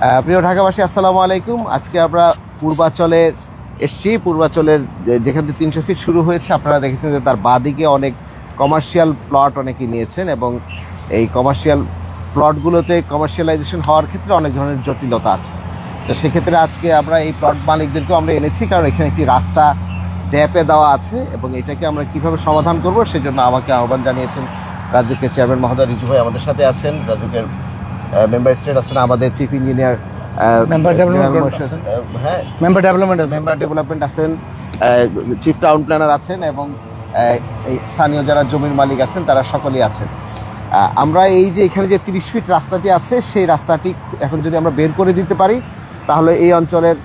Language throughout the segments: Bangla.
প্রিয় ঢাকাবাসী, আসসালামু আলাইকুম। আজকে আমরা পূর্বাচলের এসছি। পূর্বাচলের যেখান থেকে তিনশো ফিট শুরু হয়েছে, আপনারা দেখেছেন যে তার বাদিকে অনেক কমার্শিয়াল প্লট অনেকে নিয়েছেন এবং এই কমার্শিয়াল প্লটগুলোতে কমার্শিয়ালাইজেশন হওয়ার ক্ষেত্রে অনেক ধরনের জটিলতা আছে। তো সেক্ষেত্রে আজকে আমরা এই প্লট মালিকদেরকেও আমরা এনেছি, কারণ এখানে একটি রাস্তা ড্যাপে দেওয়া আছে এবং এটাকে আমরা কীভাবে সমাধান করব সেজন্য আমাকে আহ্বান জানিয়েছেন রাজ্যকে চেয়ারম্যান মহোদয়, রিজু ভাই আমাদের সাথে আছেন। রাজ্যকের মেম্বার স্টেট আছেন আমাদের চিফ ইঞ্জিনিয়ার হ্যাঁ। মেম্বার ডেভেলপমেন্ট মেম্বার ডেভেলপমেন্ট আছেন চিফ টাউন প্ল্যানার আছেন এবং এই স্থানীয় যারা জমির মালিক আছেন তারা সকলেই আছেন। আমরা এই যে এখানে যে তিরিশ ফিট রাস্তাটি আছে সেই রাস্তাটি এখন যদি আমরা বের করে দিতে পারি তাহলে এই অঞ্চলের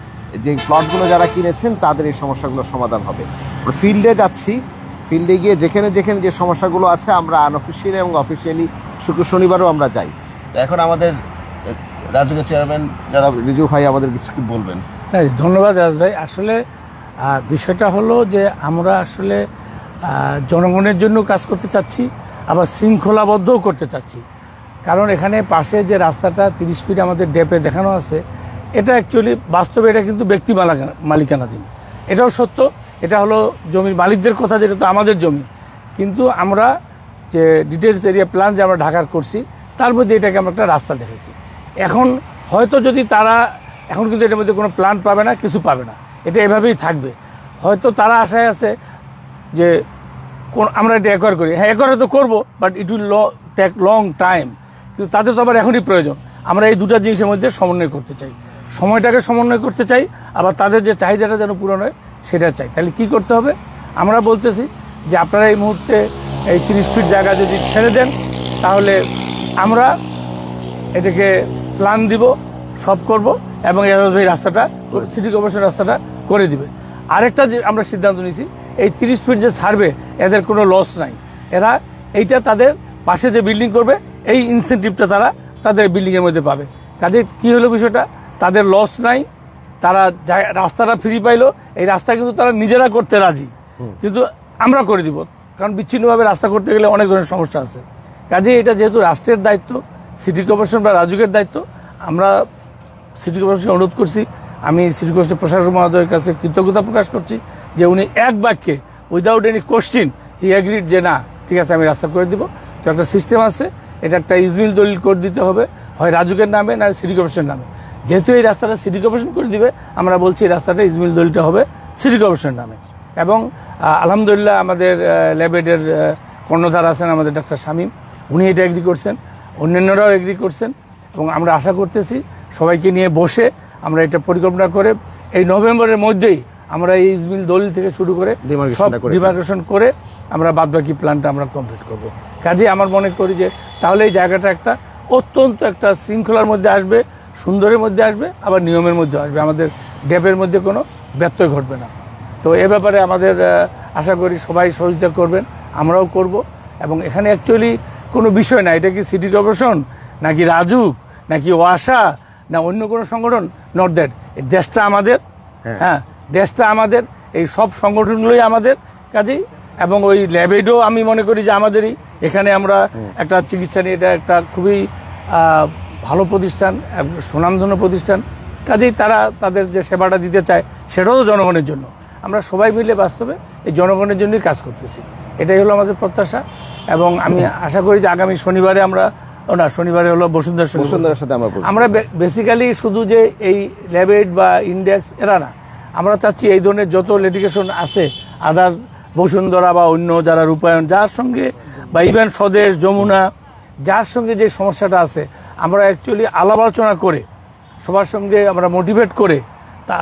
যে প্লটগুলো যারা কিনেছেন তাদের এই সমস্যাগুলোর সমাধান হবে। আমরা ফিল্ডে যাচ্ছি। ফিল্ডে গিয়ে যেখানে যেখানে যে সমস্যাগুলো আছে আমরা আনঅফিসিয়ালি এবং অফিসিয়ালি শুক্র শনিবারও আমরা যাই। এখন আমাদের রাজুকের চেয়ারম্যান যারা রিজু ভাই আমাদের কিছু কি বলবেন? হ্যাঁ, ধন্যবাদ রাজ ভাই। আসলে বিষয়টা হলো যে আমরা আসলে জনগণের জন্য কাজ করতে চাচ্ছি আবার শৃঙ্খলাবদ্ধও করতে চাচ্ছি। কারণ এখানে পাশে যে রাস্তাটা তিরিশ ফিট আমাদের ডেপে দেখানো আছে এটা অ্যাকচুয়ালি বাস্তবে এটা কিন্তু ব্যক্তি মালিকা- মালিকানাধীন। এটাও সত্য এটা হলো জমির মালিকদের কথা যেটা তো আমাদের জমি। কিন্তু আমরা যে ডিটেলস এরিয়া প্ল্যান যে আমরা ঢাকার করছি তার মধ্যে এটাকে আমরা একটা রাস্তা দেখেছি। এখন হয়তো যদি তারা, এখন কিন্তু এটার মধ্যে কোনো প্ল্যান পাবে না, কিছু পাবে না। এটা এভাবেই থাকবে। হয়তো তারা আশায় আছে যে কোন, আমরা এটা একর করি। হ্যাঁ একর হয়তো করব but it will take long time কিন্তু তাদের তো আবার এখনই প্রয়োজন। আমরা এই দুটা জিনিসের মধ্যে সমন্বয় করতে চাই। সময়টাকে সমন্বয় করতে চাই, আবার তাদের যে চাহিদাটা যেন পূরণ হয়, সেটা চাই। তাহলে কি করতে হবে? আমরা বলতেছি যে আপনারা এই মুহূর্তে এই তিরিশ ফিট জায়গা যদি ছেড়ে দেন, তাহলে আমরা এটাকে প্ল্যান দিব সব করব এবং এজাজ ভাই রাস্তাটা সিটি কর্পোরেশন রাস্তাটা করে দিবে। আরেকটা যে আমরা সিদ্ধান্ত নিয়েছি এই তিরিশ ফিট যে ছাড়বে এদের কোনো লস নাই। এরা এইটা তাদের পাশে যে বিল্ডিং করবে এই ইনসেন্টিভটা তারা তাদের বিল্ডিংয়ের মধ্যে পাবে। কাজে কি হলো বিষয়টা? তাদের লস নাই তারা রাস্তাটা ফ্রি পাইলো এই রাস্তা কিন্তু তারা নিজেরা করতে রাজি। কিন্তু আমরা করে দিব কারণ বিচ্ছিন্নভাবে রাস্তা করতে গেলে অনেক ধরনের সমস্যা আছে। কাজে এটা যেহেতু রাষ্ট্রের দায়িত্ব, সিটি কর্পোরেশন বা রাজুকের দায়িত্ব, আমরা সিটি কর্পোরেশনকে অনুরোধ করছি, আমি সিটি কর্পোরেশন প্রশাসক মহোদয়ের কাছে কৃতজ্ঞতা প্রকাশ করছি যে উনি এক বাক্যে without any question he agreed যে না, ঠিক আছে, আমি রাস্তা করে দিব। তো একটা সিস্টেম আছে, এটা একটা ইজমিল দলিল করে দিতে হবে, হয় রাজুকের নামে, না সিটি কর্পোরেশন নামে। যেহেতু এই রাস্তাটা সিটি কর্পোরেশন করে দিবে, আমরা বলছি এই রাস্তাটা ইজমিল দলিলটা হবে সিটি কর্পোরেশনের নামে। এবং আলহামদুলিল্লাহ আমাদের ল্যাবেডের কর্ণধার আছেন আমাদের ডাক্তার শামীম। উনি এটা এগ্রি করছেন অন্যান্যরাও এগ্রি করছেন এবং আমরা আশা করতেছি সবাইকে নিয়ে বসে আমরা এটা পরিকল্পনা করে এই নভেম্বরের মধ্যেই আমরা এই ইজমিল দলিল থেকে শুরু করে সব করে ডিমার্কেশন করে আমরা বাদবাকি প্ল্যানটা আমরা কমপ্লিট করব। কাজে আমার মনে করি যে তাহলে এই জায়গাটা একটা অত্যন্ত একটা শৃঙ্খলার মধ্যে আসবে সুন্দরের মধ্যে আসবে আবার নিয়মের মধ্যে আসবে। আমাদের ড্যাপের মধ্যে কোনো ব্যত্যয় ঘটবে না। তো এ ব্যাপারে আমাদের আশা করি সবাই সহযোগিতা করবেন আমরাও করব এবং এখানে অ্যাকচুয়ালি কোনো বিষয় না এটা কি সিটি কর্পোরেশন নাকি রাজু নাকি ওয়াসা না অন্য কোনো সংগঠন? নট দ্যাট এই দেশটা আমাদের হ্যাঁ। হ্যাঁ দেশটা আমাদের এই সব সংগঠনগুলোই আমাদের কাজেই এবং ওই ল্যাবেডও আমি মনে করি যে আমাদেরই। এখানে আমরা একটা চিকিৎসা নিয়ে এটা একটা খুবই ভালো প্রতিষ্ঠান সুনামধন্য প্রতিষ্ঠান। কাজেই তারা তাদের যে সেবাটা দিতে চায় সেটাও জনগণের জন্য। আমরা সবাই মিলে বাস্তবে এই জনগণের জন্যই কাজ করতেছি। এটাই হলো আমাদের প্রত্যাশা। এবং আমি আশা করি যে আগামী শনিবারে আমরা না শনিবারে হলো বসুন্ধরা। বসুন্ধরার সাথে আমরা আমরা বেসিক্যালি শুধু যে এই ল্যাবেট বা ইন্ডেক্স এরা না আমরা চাচ্ছি এই ধরনের যত লিটিগেশন আছে আদার বসুন্ধরা বা অন্য যারা রূপায়ণ যার সঙ্গে বা ইভেন স্বদেশ যমুনা যার সঙ্গে যে সমস্যাটা আছে আমরা অ্যাকচুয়ালি আলাপ আলোচনা করে সবার সঙ্গে আমরা মোটিভেট করে তা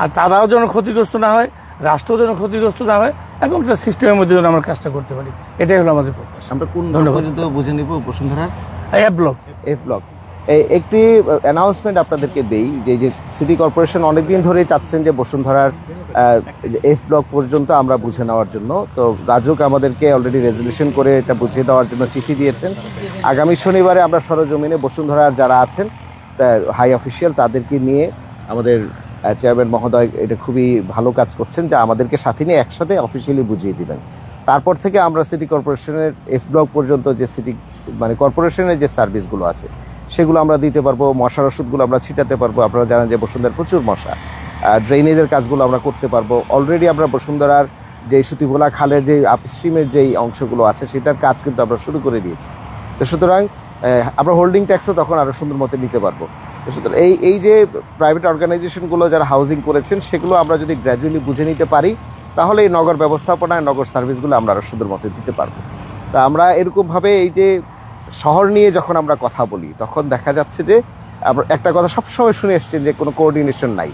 আর তারাও যেন ক্ষতিগ্রস্ত না হয় রাষ্ট্র যেন ক্ষতিগ্রস্ত না হয় এবং একটা সিস্টেমের মধ্যে যেন আমরা কাজটা করতে পারি। এটাই হলো আমাদের প্রত্যাশা। আমরা কোন। পর্যন্ত বুঝে নিব বসুন্ধরার ব্লক এফ ব্লক একটি অ্যানাউন্সমেন্ট আপনাদেরকে দেই যে যে সিটি কর্পোরেশন অনেকদিন ধরেই চাচ্ছেন যে বসুন্ধরার এফ ব্লক পর্যন্ত আমরা বুঝে নেওয়ার জন্য। তো রাজুক আমাদেরকে অলরেডি রেজলিউশন করে এটা বুঝিয়ে দেওয়ার জন্য চিঠি দিয়েছেন। আগামী শনিবারে আমরা সরজমিনে বসুন্ধরার যারা আছেন হাই অফিসিয়াল তাদেরকে নিয়ে আমাদের চেয়ারম্যান মহোদয় এটা খুবই ভালো কাজ করছেন যে আমাদেরকে সাথে নিয়ে একসাথে অফিসিয়ালি বুঝিয়ে দিবেন। তারপর থেকে আমরা সিটি কর্পোরেশনের এফ ব্লক পর্যন্ত যে সিটি মানে কর্পোরেশনের যে সার্ভিসগুলো আছে, সেগুলো আমরা দিতে পারব, মশার ওষুধগুলো আমরা ছিটাতে পারব, আপনারা জানেন যে বসুন্ধরার প্রচুর মশা। ড্রেনেজের কাজগুলো আমরা করতে পারব। অলরেডি আমরা বসুন্ধরার যে সুতিভোলা খালের যে আপস্ট্রিমের যেই অংশগুলো আছে, সেটার কাজ কিন্তু আমরা শুরু করে দিয়েছি। তো সুতরাং আমরা হোল্ডিং ট্যাক্সও তখন আরও সুন্দর মতো নিতে পারব। সুতরাং এই এই যে প্রাইভেট অর্গানাইজেশনগুলো যারা হাউজিং করেছেন, সেগুলো আমরা যদি গ্র্যাজুয়ালি বুঝে নিতে পারি, তাহলে এই নগর ব্যবস্থাপনায়, নগর সার্ভিসগুলো আমরা আরও সুন্দর মতো দিতে পারব। তা আমরা এরকমভাবে এই যে শহর নিয়ে যখন আমরা কথা বলি, তখন দেখা যাচ্ছে যে আমরা একটা কথা সবসময় শুনে এসছি যে কোনো কোঅর্ডিনেশন নাই।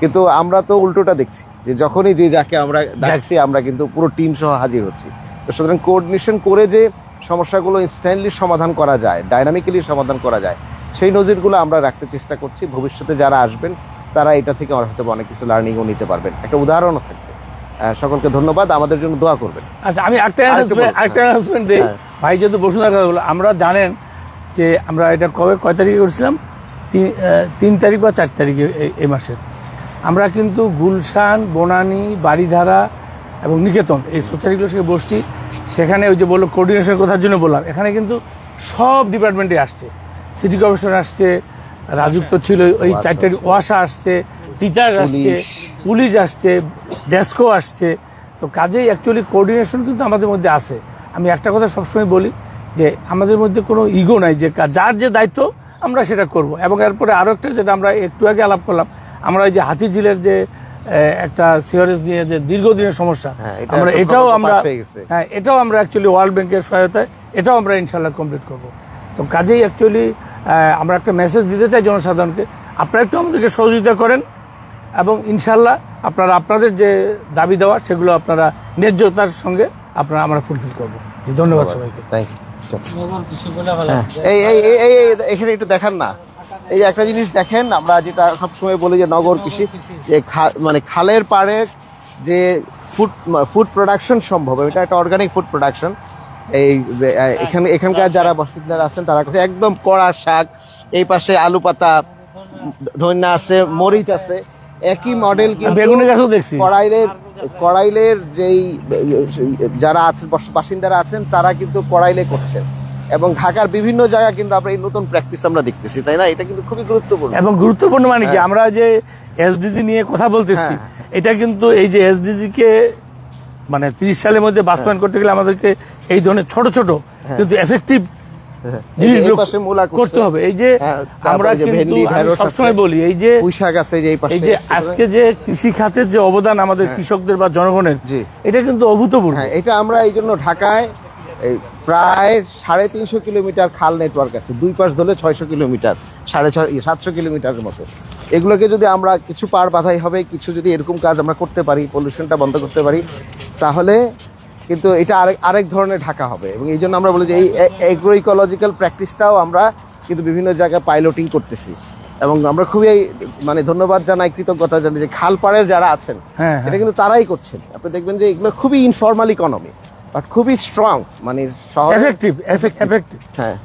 কিন্তু আমরা তো উল্টোটা দেখছি, যে যখনই যে যাকে আমরা ডাকছি, আমরা কিন্তু পুরো টিম সহ হাজির হচ্ছি। তো সুতরাং কোঅর্ডিনেশন করে যে সমস্যাগুলো ইনস্ট্যান্টলি সমাধান করা যায় ডাইনামিক্যালি সমাধান করা যায় সেই নজিরগুলো আমরা রাখতে চেষ্টা করছি। ভবিষ্যতে যারা আসবেন তারা এটা থেকে আমার হয়তো অনেক কিছু লার্নিংও নিতে পারবেন। একটা উদাহরণও থাকবে। সকলকে ধন্যবাদ। আমাদের জন্য দোয়া করবেন। আচ্ছা আমি একটা আরেকটু অ্যানাউন্সমেন্ট বলুন, আরেকটা অ্যানাউন্সমেন্ট দিই। হ্যাঁ। ভাই যেহেতু বসুন্ধরা কথা বলল আমরা জানেন যে আমরা এটা কবে কয় তারিখে করছিলাম? তিন তিন তারিখ বা চার তারিখে এই- মাসের। আমরা কিন্তু গুলশান বনানি বাড়িধারা এবং নিকেতন এই সোসাইটিগুলো থেকে বসছি। সেখানে ওই যে বলল কোঅর্ডিনেশনের কথার জন্য বললাম। এখানে কিন্তু সব ডিপার্টমেন্টে আসছে। সিটি কমিশন আসছে রাজুক্ত ছিল ওই চারটে ওয়াসা আসছে টিচার আসছে পুলিশ। আসছে ডেস্কো আসছে। তো কাজেই অ্যাকচুয়ালি কোঅর্ডিনেশন কিন্তু আমাদের মধ্যে আছে। আমি একটা কথা সবসময় বলি যে আমাদের মধ্যে কোনো ইগো নাই যে যার যে দায়িত্ব আমরা সেটা করব। এবং এরপরে আরও একটা যেটা আমরা একটু আগে আলাপ করলাম আমরা এই যে হাতি হাতিঝিলের যে একটা সিওরেজ নিয়ে যে দীর্ঘদিনের সমস্যা হ্যাঁ, আমরা এটাও আমরা হয়ে হ্যাঁ এটাও আমরা অ্যাকচুয়ালি ওয়ার্ল্ড ব্যাংকের সহায়তায় এটাও আমরা ইনশাল্লাহ কমপ্লিট করব। তো কাজেই অ্যাকচুয়ালি আমরা একটা মেসেজ দিতে চাই জনসাধারণকে। আপনারা একটু আমাদেরকে সহযোগিতা করেন এবং ইনশাল্লাহ আপনারা আপনাদের যে দাবি দেওয়া সেগুলো আপনারা ন্যায্যতার সঙ্গে আপনারা আমরা ফুলফিল করব। ধন্যবাদ সবাইকে। থ্যাংক এই এই এই এই- এই- এখানে একটু দেখান না। এই যে একটা জিনিস দেখেন আমরা যেটা সবসময় বলি যে নগর কৃষি যে খা- মানে খালের পাড়ে যে ফুড ফুড প্রোডাকশন সম্ভব এটা একটা অর্গানিক ফুড প্রোডাকশন এই এখানে এখানকার যারা বাসিন্দারা আছেন তারা একদম কড়া শাক এই পাশে আলু পাতা ধন্যা আছে মরিচ আছে একই মডেল কিন্তু বেগুনের গাছও দেখছি। কড়াইলের কড়াইলের যেই যারা আছেন বাসিন্দারা আছেন তারা কিন্তু কড়াইলে করছেন। এবং ঢাকার বিভিন্ন জায়গায় কিন্তু আমরা এই নতুন প্র্যাকটিস আমরা দেখতেছি তাই না? এটা কিন্তু খুবই গুরুত্বপূর্ণ। এবং গুরুত্বপূর্ণ মানে কি? হ্যাঁ। আমরা যে এসডিজি নিয়ে কথা বলতেছি এটা কিন্তু এই যে এসডিজি কে মানে তিরিশ সালের মধ্যে বাস্তবায়ন করতে গেলে আমাদেরকে এই ধরনের ছোট ছোট কিন্তু এফেক্টিভ হ্যাঁ। এই যে এই জিনিসগুলো পাশে মূলা করছে, করতে হবে। এই যে হ্যাঁ, আমরা কিন্তু সবসময় বলি এই যে এই যে আজকে যে কৃষি খাতের যে অবদান আমাদের কৃষকদের বা জনগণের। এটা কিন্তু অভূতপূর্ব। হ্যাঁ এটা আমরা এই জন্য ঢাকায় প্রায় সাড়ে তিনশো কিলোমিটার খাল নেটওয়ার্ক আছে। দুই পাশ ধরলে ছয়শো কিলোমিটার সাড়ে ছয় সাতশো কিলোমিটারের মতো। এগুলোকে যদি আমরা কিছু পার বাধাই হবে কিছু যদি এরকম কাজ আমরা করতে পারি পলিউশনটা বন্ধ করতে পারি তাহলে কিন্তু এটা আরেক আরেক ধরনের ঢাকা হবে। এবং এই জন্য আমরা বলি যে এই এগ্রো ইকোলজিক্যাল প্র্যাকটিসটাও আমরা কিন্তু বিভিন্ন জায়গায় পাইলটিং করতেছি। এবং আমরা খুবই মানে ধন্যবাদ জানাই কৃতজ্ঞতা জানাই যে খালপাড়ের যারা আছেন হ্যাঁ, হ্যাঁ। এটা কিন্তু তারাই করছেন। আপনি দেখবেন যে এগুলো খুবই ইনফর্মাল ইকোনমি বাট খুবই স্ট্রং মানে এফেক্টিভ এফেক্টিভ হ্যাঁ।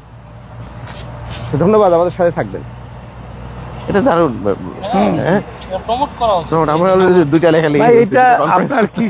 ধন্যবাদ আমাদের সাথে থাকবেন। এটা দারুণ। হ্যাঁ? প্রমোট করা উচিত আমরা অলরেডি দুইটা লেখা লিখে এটা আপনার কি